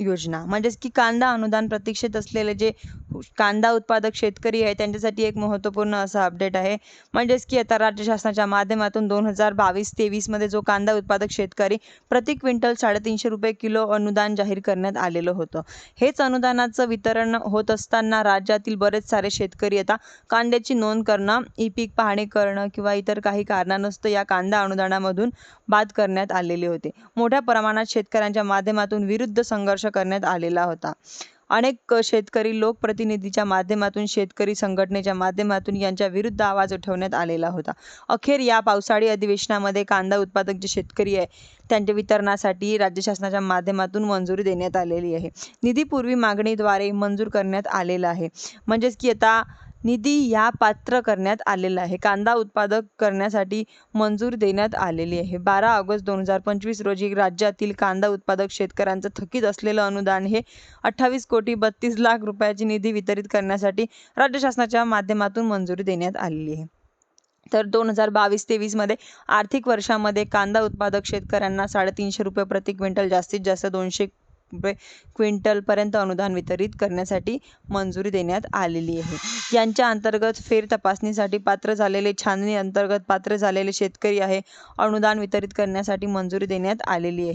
योजना. म्हणजेच की कांदा अनुदान प्रतीक्षेत असलेले जे कांदा उत्पादक शेतकरी आहे त्यांच्यासाठी एक महत्त्वपूर्ण असा अपडेट आहे. म्हणजेच की आता राज्य शासनाच्या माध्यमातून दोन हजार बावीस तेवीसमध्ये जो कांदा उत्पादक शेतकरी प्रति क्विंटल साडेतीनशे रुपये किलो अनुदान जाहीर करण्यात आलेलं होतं. हेच अनुदानाचं वितरण होत असताना राज्यातील बरेच सारे शेतकरी आता कांद्याची नोंद करणं ई पीक पाहणी करणं किंवा इतर काही कारणानंतर या कांदा अनुदानामधून बाद करण्यात आलेले होते. मोठ्या प्रमाणात शेतकऱ्यांच्या माध्यमातून विरुद्ध संघर्ष करण्यात आलेला होता. अनेक शेतकरी लोकप्रतिनिधीच्या माध्यमातून शेतकरी संघटनेच्या माध्यमातून यांच्या विरुद्ध आवाज उठवण्यात आलेला होता. अखेर या पावसाळी अधिवेशनामध्ये कांदा उत्पादक जे शेतकरी आहे त्यांच्या वितरणासाठी राज्य शासनाच्या माध्यमातून मंजुरी देण्यात आलेली आहे. निधीपूर्वी मागणीद्वारे मंजूर करण्यात आलेला आहे. म्हणजेच की आता निधी या पात्र करण्यात आलेला आहे. कांदा उत्पादक करण्यासाठी मंजूर देण्यात आलेली आहे. बारा ऑगस्ट दोन हजार पंचवीस रोजी राज्यातील कांदा उत्पादक शेतकऱ्यांचं थकीत असलेलं अनुदान हे अठ्ठावीस कोटी बत्तीस लाख रुपयाची निधी वितरित करण्यासाठी राज्य शासनाच्या माध्यमातून मंजुरी देण्यात आलेली आहे. तर दोन हजार बावीस तेवीसमध्ये आर्थिक वर्षामध्ये कांदा उत्पादक शेतकऱ्यांना साडेतीनशे रुपये प्रति क्विंटल जास्तीत जास्त दोनशे रुपये क्विंटलपर्यंत अनुदान वितरित करण्यासाठी मंजुरी देण्यात आलेली आहे. यांच्या अंतर्गत फेर तपासणीसाठी पात्र झालेले छाननी अंतर्गत पात्र झालेले शेतकरी आहे. अनुदान वितरित करण्यासाठी मंजुरी देण्यात आलेली आहे.